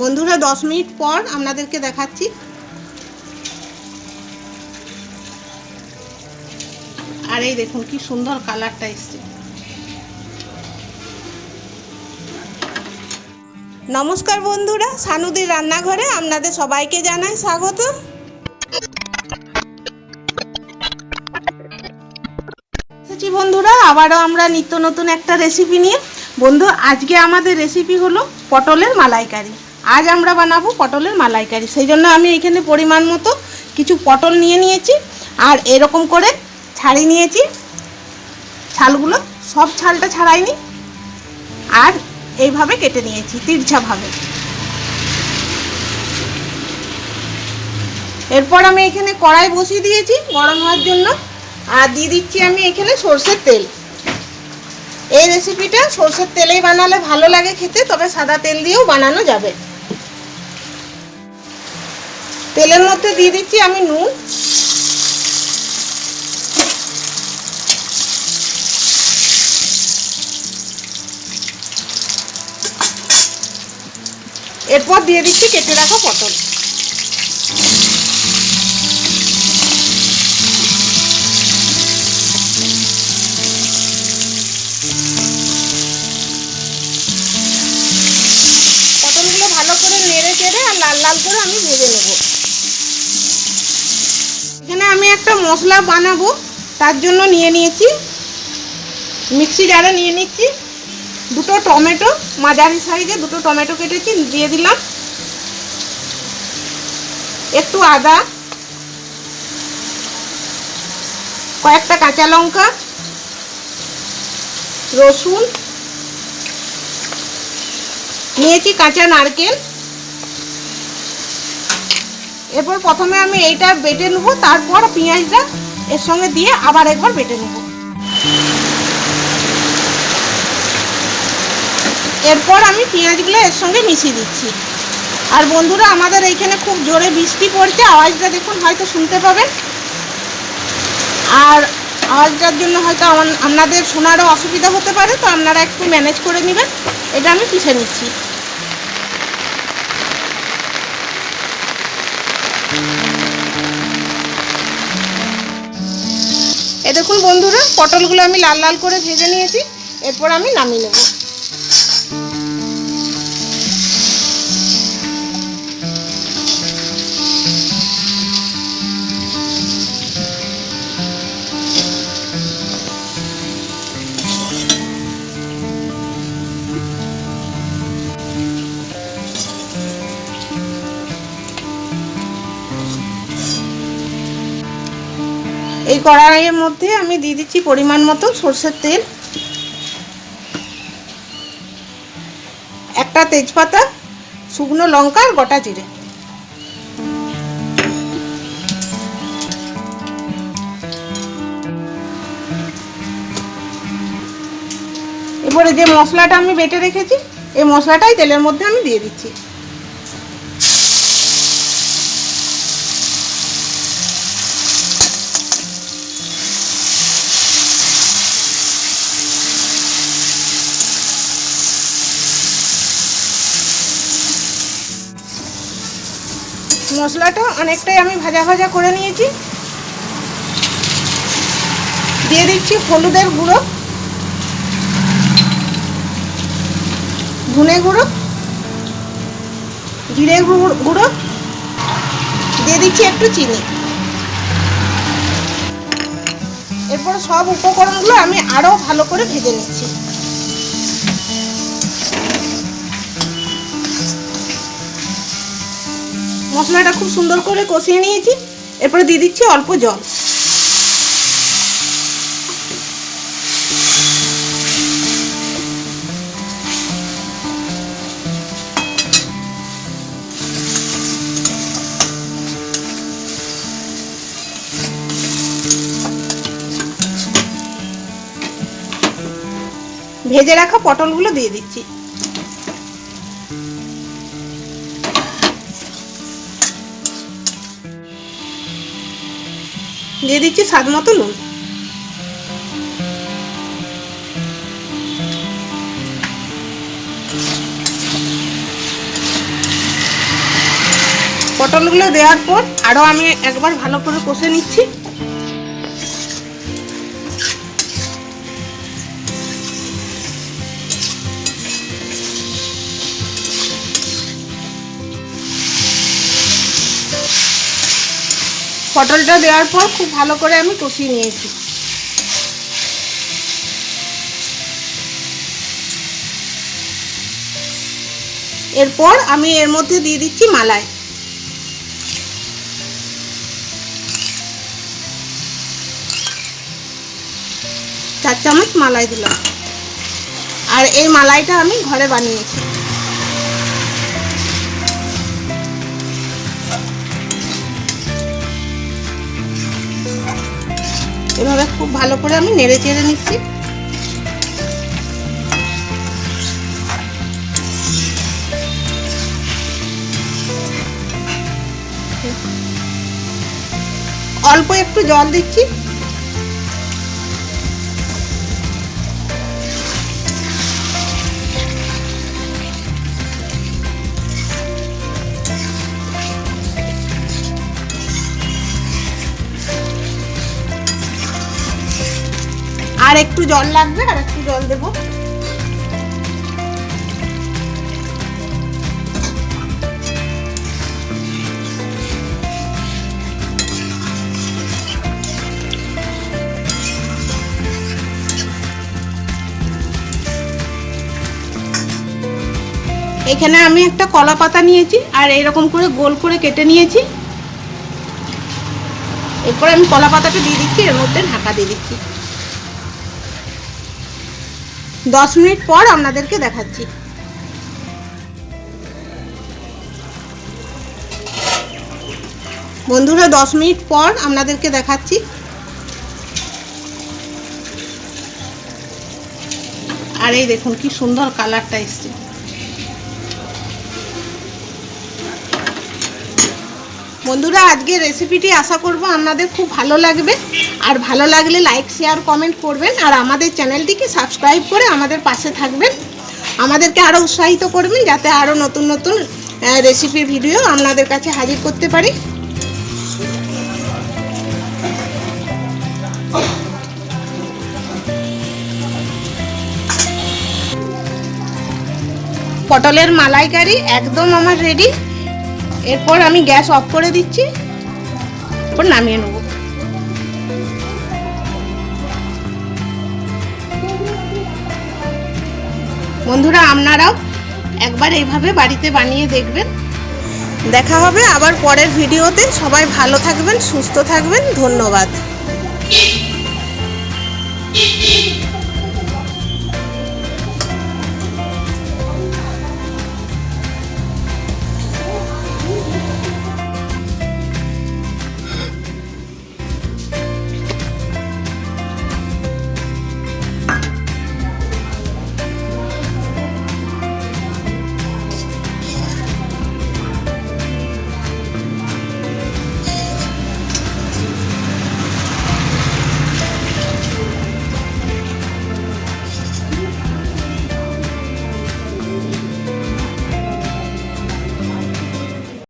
বন্ধুরা, দশ মিনিট পর আপনাদেরকে দেখাচ্ছি। আর এই দেখুন কি সুন্দর কালারটা এসছে। নমস্কার বন্ধুরা, সানুদির রান্নাঘরে আপনাদের সবাইকে জানাই স্বাগত। বন্ধুরা, আবারও আমরা নিত্য নতুন একটা রেসিপি নিয়ে। বন্ধু, আজকে আমাদের রেসিপি হলো পটলের মালাইকারি। আজ আমরা বানাবো পটলের মালাইকারি। সেই জন্য আমি এখানে পরিমাণ মতো কিছু পটল নিয়ে নিয়েছি আর এরকম করে ছাড়ি নিয়েছি। ছালগুলো, সব ছালটা ছাড়াইনি। আর এইভাবে কেটে নিয়েছি তিরছাভাবে এরপর আমি এখানে কড়াই বসিয়ে দিয়েছি গরম হওয়ার জন্য। আর দিয়ে দিচ্ছি আমি এখানে সর্ষের তেল। এই রেসিপিটা সর্ষের তেলেই বানালে ভালো লাগে খেতে, তবে সাদা তেল দিয়েও বানানো যাবে। তেলের মধ্যে দিয়ে দিচ্ছি আমি নুন। এরপর দিয়ে দিচ্ছি কেটে রাখা পটল। একটা মশলা বানাবো, তার জন্য নিয়ে নিয়েছি। মিক্সি জারে নিয়ে নিচ্ছি। দুটো টমেটো, মাঝারি সাইজে দুটো টমেটো কেটেছি, দিয়ে দিলাম। একটু আদা, কয়েকটা কাঁচা লঙ্কা, রসুন, নিয়েছি কাঁচা নারকেল। এরপর প্রথমে আমি এইটা বেটে নেব, তারপর পেঁয়াজটা এর সঙ্গে দিয়ে আবার একবার বেটে নেব। এরপর আমি পেঁয়াজগুলো এর সঙ্গে মিশিয়ে দিচ্ছি। আর বন্ধুরা, আমাদের এইখানে খুব জোরে বৃষ্টি পড়ছে, আওয়াজটা দেখুন, হয়তো শুনতে পাবেন। আর আওয়াজটার জন্য হয়তো আপনাদের শোনারও অসুবিধা হতে পারে, তো আপনারা একটু ম্যানেজ করে নেবেন। এটা আমি পিষে নিচ্ছি। এ দেখুন বন্ধুরা পটলগুলো আমি লাল লাল করে ভেজে নিয়েছি এরপর আমি নামিয়ে নেব। এই কড়াইয়ের মধ্যে আমি দিয়ে দিচ্ছি পরিমাণ মতো সর্ষের তেল। একটা তেজপাতা, শুকনো লঙ্কা আর গোটা জিরে। এরপরে যে মশলাটা আমি বেটে রেখেছি, এই মশলাটাই তেলের মধ্যে আমি দিয়ে দিচ্ছি। মশলাটা অনেকটাই আমি ভাজা ভাজা করে নিয়েছি। দিয়ে দিচ্ছি হলুদের গুঁড়ো। ধনে গুঁড়ো। জিরে গুঁড়ো দিয়ে দিচ্ছি একটু চিনি। এরপর সব উপকরণগুলো আমি আরও ভালো করে ভেজে নিচ্ছি। মশলাটা খুব সুন্দর করে কষিয়ে নিয়েছি। এরপরে দিয়ে দিচ্ছি অল্প জল। ভেজে রাখা পটলগুলো দিয়ে দিচ্ছি। দিয়ে দিচ্ছি স্বাদ মতো নুন। পটলগুলো দেওয়ার পর আরও আমি একবার ভালো করে কষে নিচ্ছি। পটলটা দেওয়ার পর খুব ভালো করে আমি কষিয়ে নিয়েছি। এরপর আমি এর মধ্যে দিয়ে দিচ্ছি মালাই। চার চামচ মালাই দিলাম। আর এই মালাইটা আমি ঘরে বানিয়েছি। এভাবে খুব ভালো করে আমি নেড়ে চেড়ে নিচ্ছি। অল্প একটু জল দিচ্ছি। একটু জল লাগবে আর একটু জল দেব। এখানে আমি একটা কলা পাতা নিয়েছি আর এরকম করে গোল করে কেটে নিয়েছি। এরপর আমি কলা পাতাটা দিয়ে দিচ্ছি, এর মধ্যে ঢাকা দিয়ে দিচ্ছি। দশ মিনিট পর আপনাদেরকে দেখাচ্ছি। বন্ধুরা, দশ মিনিট পর আপনাদেরকে দেখাচ্ছি। আর এই দেখুন কি সুন্দর কালারটা এসছে। বন্ধুরা, আজকে রেসিপিটি আশা করব আপনাদের খুব ভালো লাগবে। আর ভালো লাগলে লাইক শেয়ার কমেন্ট করবেন। আর আমাদের চ্যানেলটিকে সাবস্ক্রাইব করে আমাদের পাশে থাকবেন। আমাদেরকে আরও উৎসাহিত করবেন, যাতে আরও নতুন নতুন রেসিপির ভিডিও আপনাদের কাছে হাজির করতে পারি। পটলের মালাইকারি একদম আমার রেডি এরপর আমি গ্যাস অফ করে দিচ্ছি। এরপর নামিয়ে নেব। বন্ধুরা, আপনারাও একবার এইভাবে বাড়িতে বানিয়ে দেখবেন। দেখা হবে আবার পরের ভিডিওতে। সবাই ভালো থাকবেন, সুস্থ থাকবেন। ধন্যবাদ।